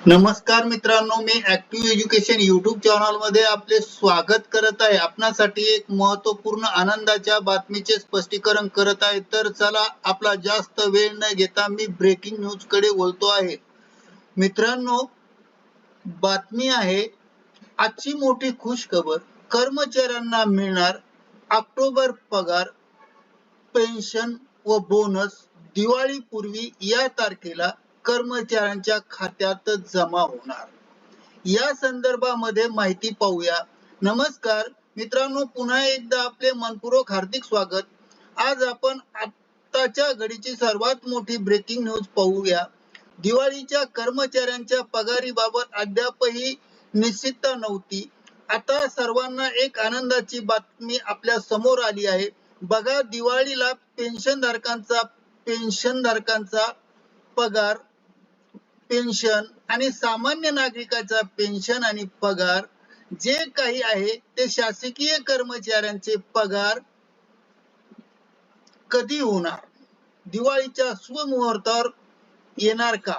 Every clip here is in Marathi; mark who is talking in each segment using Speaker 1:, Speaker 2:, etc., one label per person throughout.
Speaker 1: नमस्कार मित्रांनो मी ऍक्टिव्ह एज्युकेशन युट्यूब चॅनलमध्ये आपले स्वागत करत आहे. आपणासाठी एक महत्त्वपूर्ण आनंदाच्या बातमीचे स्पष्टीकरण करत आहे. तर चला आपला जास्त वेळ न घेता मी ब्रेकिंग न्यूजकडे बोलतो आहे. मित्रांनो बातमी आहे आजची मोठी खुश खबर कर्मचाऱ्यांना मिळणार ऑक्टोबर पगार पेन्शन व बोनस दिवाळीपूर्वी या तारखेला कर्मचाऱ्यांच्या खात्यात जमा होणार. या संदर्भामध्ये माहिती पाहूया. नमस्कार मित्रांनो पुन्हा एकदा आपले मनपूर्वक हार्दिक स्वागत. आज आपण आताच्या घडीची सर्वात मोठी ब्रेकिंग न्यूज पाहूया. दिवाळीच्या कर्मचाऱ्यांच्या पगारीबाबत अद्यापही निश्चितता नव्हती. आता सर्वांना एक आनंदाची बातमी आपल्यासमोर आली आहे. बघा दिवाळीला पेन्शन धारकांचा पेन्शन धारकांचा पगार पेन्शन आणि सामान्य नागरिकाचा पेन्शन आणि पगार जे काही आहे ते शासकीय कर्मचाऱ्यांचे पगार कधी होणार? दिवाळीच्या स्वमुहूर्तावर येणार का?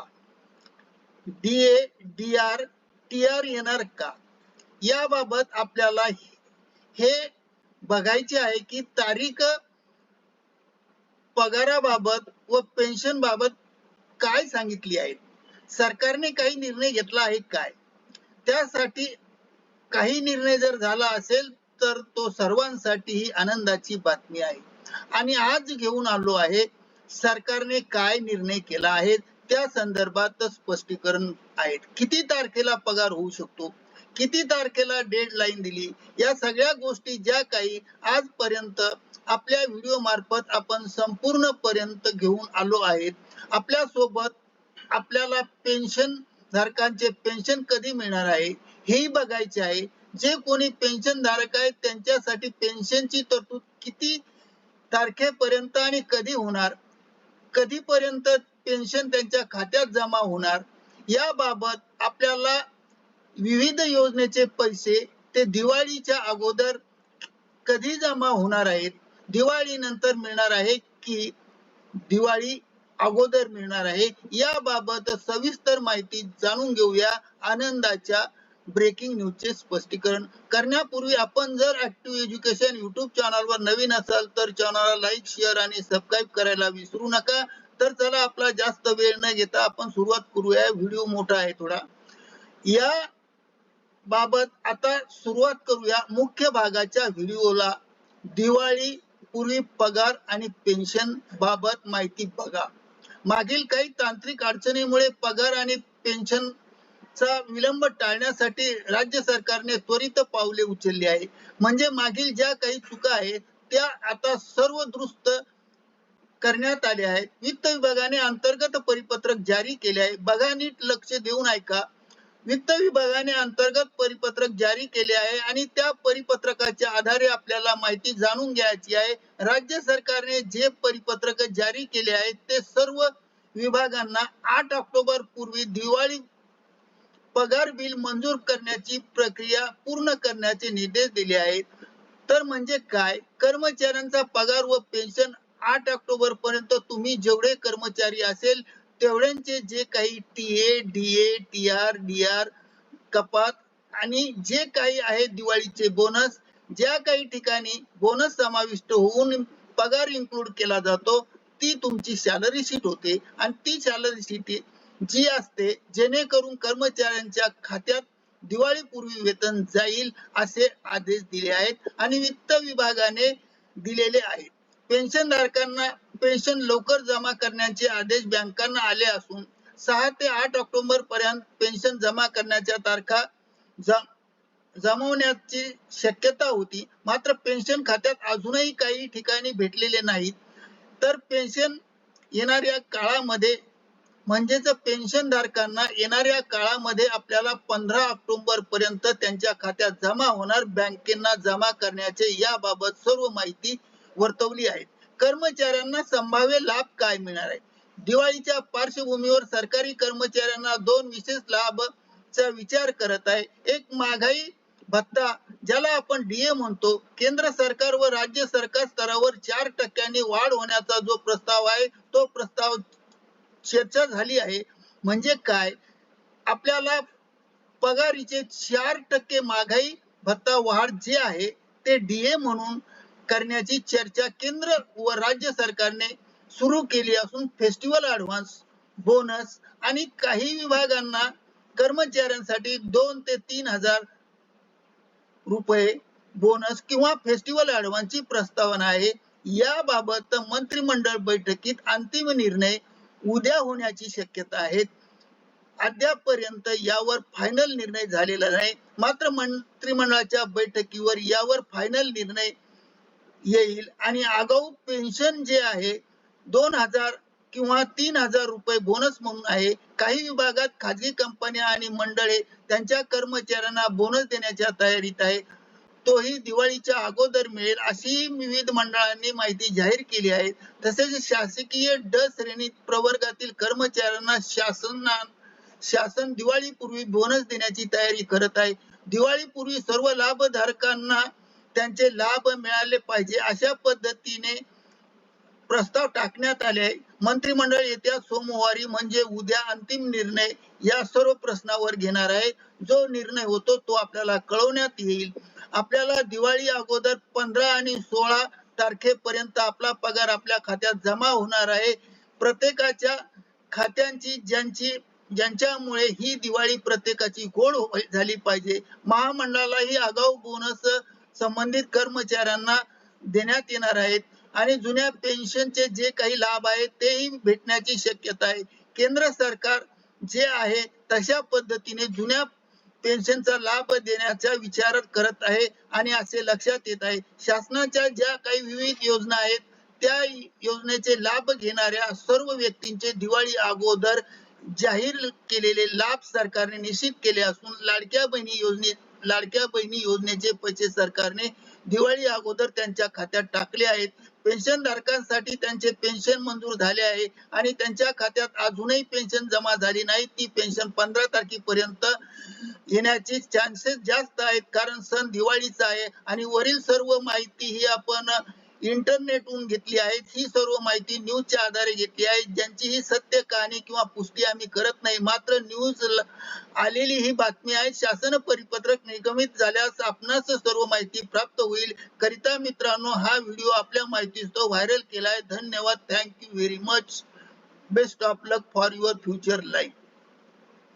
Speaker 1: DA D R T R येणार का? याबाबत आपल्याला हे बघायचे आहे की तारीख पगाराबाबत व पेन्शन बाबत काय सांगितली आहे? सरकारने काही निर्णय घेतला आहे काय? त्यासाठी काही निर्णय जर झाला असेल तर तो सर्वांसाठी ही आनंदाची बातमी आहे. आणि आज घेऊन आलो आहे सरकारने काय निर्णय केला आहे त्या संदर्भात स्पष्टीकरण आहेत. किती तारखेला पगार होऊ शकतो? किती तारखेला डेडलाईन दिली? या सगळ्या गोष्टी ज्या काही आजपर्यंत आपल्या व्हिडिओ मार्फत आपण संपूर्ण पर्यंत घेऊन आलो आहेत आपल्यासोबत आपल्याला पेन्शन धारकांचे पेन्शन कधी मिळणार आहे हेही बघायचे आहे. जे कोणी पेन्शन धारक आहेत त्यांच्यासाठी पेन्शनची तरतूद किती तारखेपर्यंत आणि कधी होणार? कधीपर्यंत पेन्शन त्यांच्या खात्यात जमा होणार? याबाबत आपल्याला विविध योजनेचे पैसे ते दिवाळीच्या अगोदर कधी जमा होणार आहेत? दिवाळी नंतर मिळणार आहे की दिवाळी अगोदर मिळणार आहे. याबाबत सविस्तर माहिती जाणून घेऊया आनंदाच्या ब्रेकिंग न्यूजचे स्पष्टीकरण. करण्यापूर्वी आपण जर ऍक्टिव्ह एज्युकेशन युट्यूब चॅनलवर नवीन असाल तर चॅनलला लाईक शेअर आणि सबस्क्राईब करायला विसरू नका. तर चला आपला जास्त वेळ न घेता आपण सुरुवात करूया. व्हिडिओ मोठा आहे थोडा. या बाबत आता सुरुवात करूया मुख्य भागाच्या व्हिडिओला दिवाळी पूर्वी पगार आणि पेन्शन बाबत माहिती बघा. मागील काही तांत्रिक अडचणीमुळे पगार आणि पेन्शन चा विलंब टाळण्यासाठी राज्य सरकारने त्वरित पावले उचलली आहे म्हणजे मागील ज्या काही चुका आहेत त्या आता सर्व दुरुस्त करण्यात आल्या आहेत. वित्त विभागाने अंतर्गत परिपत्रक जारी केले आहे. बघा नीट लक्ष देऊन ऐका. वित्त विभागाने अंतर्गत परिपत्रक जारी केले आहे आणि त्या परिपत्रकाच्या आधारे आपल्याला माहिती जाणून घ्यायची आहे. राज्य सरकारने जे परिपत्रक जारी केले आहेत ते सर्व विभागांना आठ ऑक्टोबर पूर्वी दिवाळी पगार बिल मंजूर करण्याची प्रक्रिया पूर्ण करण्याचे निर्देश दिले आहेत. तर म्हणजे काय? कर्मचाऱ्यांचा पगार व पेन्शन आठ ऑक्टोबर पर्यंत तुम्ही जेवढे कर्मचारी असेल तेवढ्यांचे जे काही T A D A T R D R कपात आणि जे काही आहे दिवाळीचे बोनस ज्या काही ठिकाणी बोनस समाविष्ट होऊन पगार इन्क्लूड केला जातो ती तुमची सॅलरी शीट होते. आणि ती सॅलरी शीट जी असते जेणेकरून कर्मचाऱ्यांच्या खात्यात दिवाळीपूर्वी वेतन जाईल असे आदेश दिले आहेत आणि वित्त विभागाने दिलेले आहेत. पेन्शन धारकांना पेन्शन लवकर जमा करण्याचे आदेश बँकांना आले असून सहा ते आठ ऑक्टोबर पर्यंत पेन्शन जमा करण्याच्या तारखा जमवण्याची शक्यता होती. मात्र पेन्शन खात्यात अजूनही काही ठिकाणी भेटलेले नाहीत. तर पेन्शन येणाऱ्या काळामध्ये म्हणजेच पेन्शन धारकांना येणाऱ्या काळामध्ये आपल्याला पंधरा ऑक्टोबर पर्यंत त्यांच्या खात्यात जमा होणार. बँकेना जमा करण्याचे याबाबत सर्व माहिती वर्तवली आहे कर्मचाऱ्यांना संभाव्य लाभ काय मिळणार आहे दिवाळीच्या पार्श्वभूमीवर सरकारी कर्मचाऱ्यांना दोन विशेष लाभ चा विचार करत आहे. एक महागाई भत्ता ज्याला आपण डीए म्हणतो. केंद्र सरकार व राज्य सरकार स्तरावर चार टक्क्यांनी वाढ होण्याचा जो प्रस्ताव आहे तो प्रस्ताव चर्चा झाली आहे. म्हणजे काय? आपल्याला पगारीचे चार टक्के महागाई भत्ता वाढ जे आहे ते डीए म्हणून करण्याची चर्चा केंद्र व राज्य सरकारने सुरू केली असून फेस्टिवल ऍडव्हान्स बोनस आणि काही विभागांना कर्मचाऱ्यांसाठी दोन ते तीन हजार रुपये बोनस किंवा फेस्टिवल ऍडव्हान्सची प्रस्तावना आहे. याबाबत मंत्रिमंडळ बैठकीत अंतिम निर्णय उद्या होण्याची शक्यता आहे. अद्यापर्यंत यावर फायनल निर्णय झालेला नाही. मात्र मंत्रिमंडळाच्या बैठकीवर यावर फायनल निर्णय येईल. आणि आगाऊ पेन्शन जे आहे दोन हजार किंवा तीन हजार रुपये बोनस म्हणून आहे. काही विभागात खाजगी कंपन्या आणि मंडळे त्यांच्या कर्मचाऱ्यांना बोनस देण्याच्या तयारीत आहे. तोही दिवाळीच्या अगोदर मिळेल अशी विविध मंडळांनी माहिती जाहीर केली आहे. तसेच शासकीय ड श्रेणीत प्रवर्गातील कर्मचाऱ्यांना शासना शासन दिवाळीपूर्वी बोनस देण्याची तयारी करत आहे. दिवाळीपूर्वी सर्व लाभधारकांना त्यांचे लाभ मिळाले पाहिजे. अशा पद्धतीने प्रस्ताव टाकण्यात आले. आहे मंत्रिमंडळ येत्या सोमवारी म्हणजे उद्या अंतिम निर्णय या सर्व प्रश्नावर घेणार आहे. जो निर्णय होतो तो आपल्याला कळवण्यात येईल. आपल्याला दिवाळी अगोदर पंधरा आणि सोळा तारखेपर्यंत आपला पगार आपल्या खात्यात जमा होणार आहे. प्रत्येकाच्या खात्यांची ज्यांची ज्यांच्यामुळे ही दिवाळी प्रत्येकाची गोड झाली पाहिजे. महामंडळालाही आगाऊ बोनस संबंधित कर्मचाऱ्यांना देण्यात येणार आहेत. आणि जुन्या पेन्शनचे जे काही लाभ आहेत तेही भेटण्याची शक्यता आहे. केंद्र सरकार जे आहे तशा पद्धतीने जुन्या पेन्शनचा लाभ देण्याचा विचार करत आहे आणि असे लक्षात येत आहे. शासनाच्या ज्या काही विविध योजना आहेत त्या योजनेचे लाभ घेणाऱ्या सर्व व्यक्तींचे दिवाळी अगोदर जाहीर केलेले लाभ सरकारने निश्चित केले असून लाडक्या बहिणी योजनेत लाडक्या बहिणी योजनेचे पैसे सरकारने दिवाळी अगोदर त्यांच्या खात्यात टाकले आहेत. पेन्शन धारकांसाठी त्यांचे पेन्शन मंजूर झाले आहे आणि त्यांच्या खात्यात अजूनही पेन्शन जमा झाली नाही. ती पेन्शन पंधरा तारखेपर्यंत येण्याचे चान्सेस जास्त आहेत कारण सण दिवाळीचा आहे आणि वरील सर्व माहिती ही आपण इंटरनेटहून घेतली आहे ही सर्व माहिती न्यूजच्या आधारे घेतली आहे. ज्यांची ही सत्य कहाणी किंवा पुष्टी आम्ही करत नाही मात्र न्यूज आलेली ही बातमी आहे. शासन परिपत्रक निगमित झाल्यास आपणास सर्व माहिती प्राप्त होईल. करिता मित्रांनो हा व्हिडिओ आपल्या माहितीस तो व्हायरल केलाय. धन्यवाद. Thank you very much best of luck for your future life